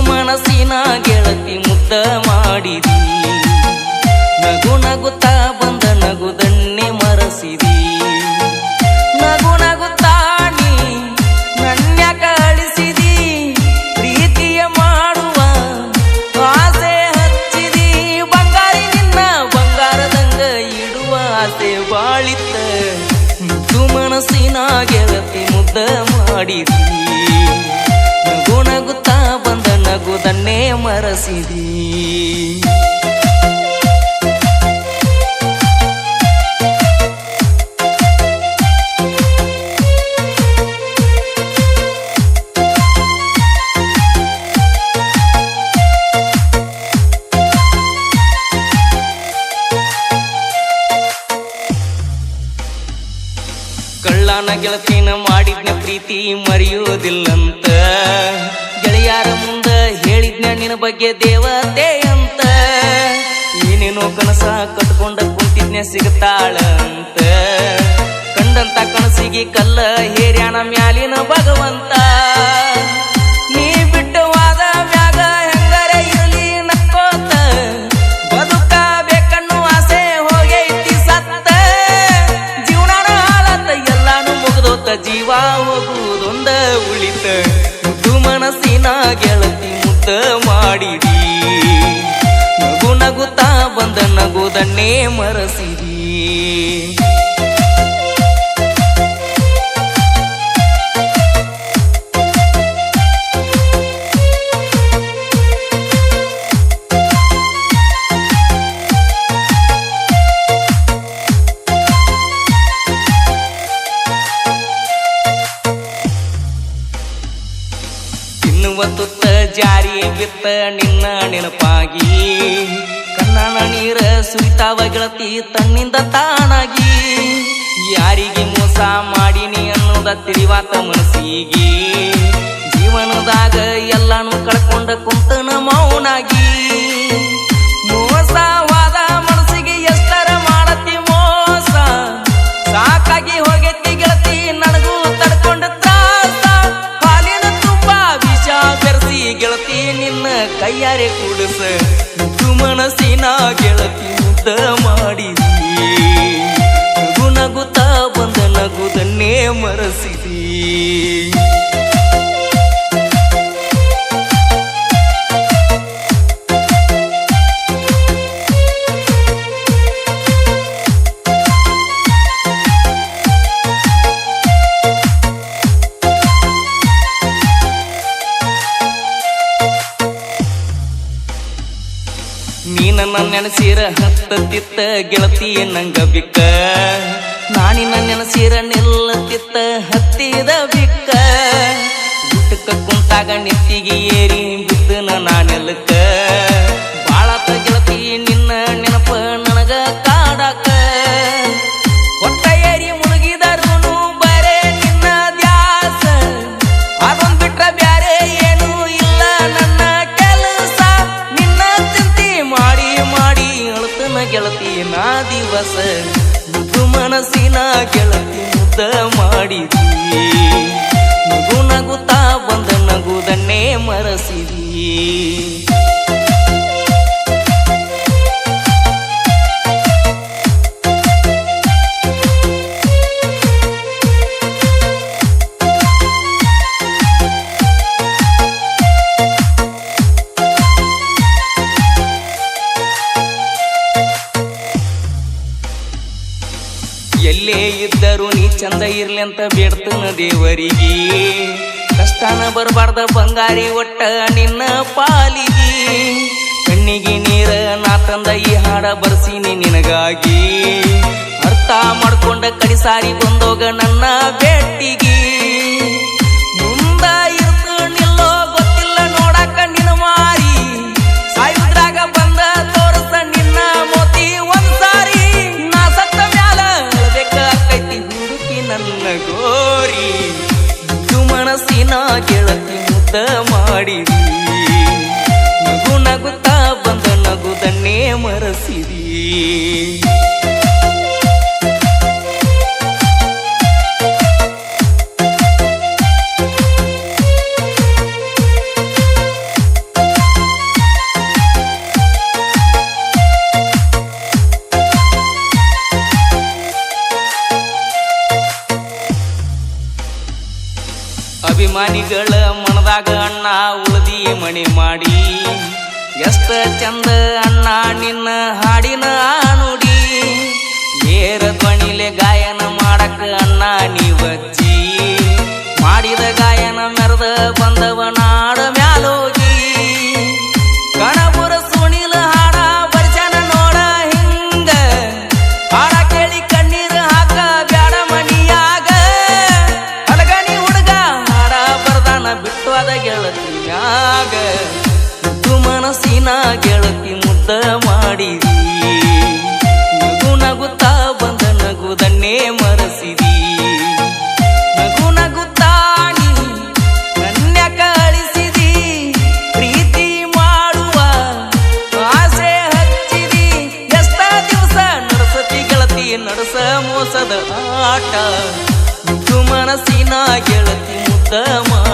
ಮನಸಿನ ಮನಸ್ಸಿನ ಗೆಳತಿ ಮುದ್ದ ಮಾಡಿದಿ. ನಗು ನಗುತ್ತಾ ಬಂದ ನಗುದನ್ನೇ ಮರಸಿದಿ. ನಗು ನಗುತ್ತಾಣಿ ನನ್ನ ಕಳಿಸಿದಿ. ಪ್ರೀತಿಯ ಮಾಡುವ ಆಸೆ ಹಚ್ಚಿದಿ. ಬಂಗಾರಿ ನಿನ್ನ ಬಂಗಾರದಂಗ ಇಡುವ ಆಸೆ ಬಾಳಿತ್ತ. ಮುದ್ದು ಮನಸ್ಸಿನ ಗೆಳತಿ ಮುದ್ದ ಮಾಡಿದಿ. ಗುಣಗುತ್ತಾ ಬಂದ ನಗುದನ್ನೇ ಮರಸಿದಿ. ಕಳ್ಳನ ಗೆಳತಿನ ಮಾಡಿದ್ನ ಪ್ರೀತಿ ಮರೆಯುವುದಿಲ್ಲಂತ. ಗೆಳೆಯರ ಮುಂದ ಹೇಳಿದ್ನ ನಿನ್ನ ಬಗ್ಗೆ ದೇವತೆ ಅಂತ. ಏನೇನೋ ಕನಸ ಕಟ್ಕೊಂಡ ಕುಂತಿದ್ನ ಸಿಗತಾಳಂತ. ಕಂಡಂತ ಕನಸಿಗೆ ಕಲ್ಲ ಹೇರ್ಯಾಣ ಮ್ಯಾಲಿನ ಭಗವಂತ. ನೀ ಬಿಟ್ಟವಾದ ಮ್ಯಾಗ ಹೆಂಗರೆ ಇರಲಿ ನಕ್ಕೋತ. ಬದುಕಬೇಕನ್ನು ಆಸೆ ಹೋಗೈತಿ ಸತ್ತ. ಜೀವನಾನ ಆಲಂತ ಎಲ್ಲಾನು ಮುಗಿದೋತ, ಜೀವ ಮಾಡಿದಿ ನಗು ನಗುತ್ತಾ ಬಂದ ನಗುದನ್ನೇ ಮರಸಿದಿ ಬಿತ್ತ ನಿನ್ನ ನೆನಪಾಗಿ. ಕಣ್ಣನ ನೀರ ಸುರಿತಾವ ಗೆಳತಿ ತನ್ನಿಂದ ತಾನಾಗಿ. ಯಾರಿಗೆ ಮೋಸ ಮಾಡಿನಿ ಅನ್ನೋದ ತಿಳಿವಾತ ಮನಸ್ಸಿಗೆ. ಜೀವನದಾಗ ಎಲ್ಲಾನು ಕಳ್ಕೊಂಡ ಕುಂತನ ಮೌನಾಗಿ. ಗೆಳತಿ ನಿನ್ನ ಕೈಯಾರೆ ಕೂಡಿಸ ಮನಸ್ಸಿನ ಗೆಳತಿ ಮುದ್ದ ಮಾಡಿದಿ. ನಗು ನಗುತ್ತಾ ಬಂದ ನಗುದನ್ನೇ ಮರಸಿದಿ. ನೆನಸಿರ ಹತ್ತತ್ತಿತ್ತ ಗೆಳತಿ ನಂಗ ಬಿಕ್ಕ. ನಾನಿನ ನೆನಸಿರ ನಿಲ್ಲತ್ತಿತ್ತ ಹತ್ತಿದ ಬಿಕ್ಕ. ಊಟಕ್ಕ ಕುಂತಾಗ ನಿತ್ತಿಗೆ ಏರಿ ಬಿದ್ದನ ನಾನೆಲ್ಲಕ್ಕ. ಗೆಳತಿ ನಾ ದಿವಸ ಮೃದು ಮನಸ್ಸಿನ ಗೆಳತಿ ಮುದ್ದ ಮಾಡಿದಿ. ನಗು ನಗುತ್ತಾ ಬಂದ ನಗುದನ್ನೇ ಮರಸಿದಿ. ಚಂದ ಇರ್ಲಿ ಅಂತ ಬೇಡ್ತನ ದೇವರಿಗೆ. ಕಷ್ಟನ ಬರಬಾರ್ದ ಬಂಗಾರಿ ಒಟ್ಟ ನಿನ್ನ ಪಾಲಿಗೆ. ಕಣ್ಣಿಗೆ ನೀರ ನಾ ತಂದ ಈ ಹಾಡ ಬರ್ಸೀನಿ ನಿನಗಾಗಿ. ಅರ್ಥ ಮಾಡ್ಕೊಂಡ ಕಡಿಸಾರಿ ಬಂದೋಗ ನನ್ನ ಭೇಟಿಗೆ ಗೆಳತಿ ಮುದ್ದ ಮಾಡಿದಿ ನಗು ನಗುತ್ತಾ ಬಂದ ನಗುದನ್ನೇ ಮರಸಿದಿ ಅಭಿಮಾನಿಗಳ ಮನದಾಗ ಅಣ್ಣ ಉಳದಿ ಮಣಿ ಮಾಡಿ. ಎಷ್ಟ ಚಂದ ಅಣ್ಣ ನಿನ್ನ ಹಾಡಿನ ನುಡಿ. ಗೆಳತಿ ಮುದ್ದ ಮಾಡಿದಿ. ನಗು ನಗುತ್ತಾ ಬಂದ ನಗುದನ್ನೇ ಮರೆಸಿದಿ. ನಗು ನಗುತ್ತಾ ನನ್ನ ಕಳಿಸಿದಿ. ಪ್ರೀತಿ ಮಾಡುವ ಆಸೆ ಹಚ್ಚಿದಿ. ಎಷ್ಟ ದಿವಸ ನಡೆಸತಿ ಗೆಳತಿ, ನಡೆಸ ಮೋಸದ ಆಟ. ಮನಸ್ಸಿನ ಗೆಳತಿ ಮುದ್ದ ಮಾಡಿದಿ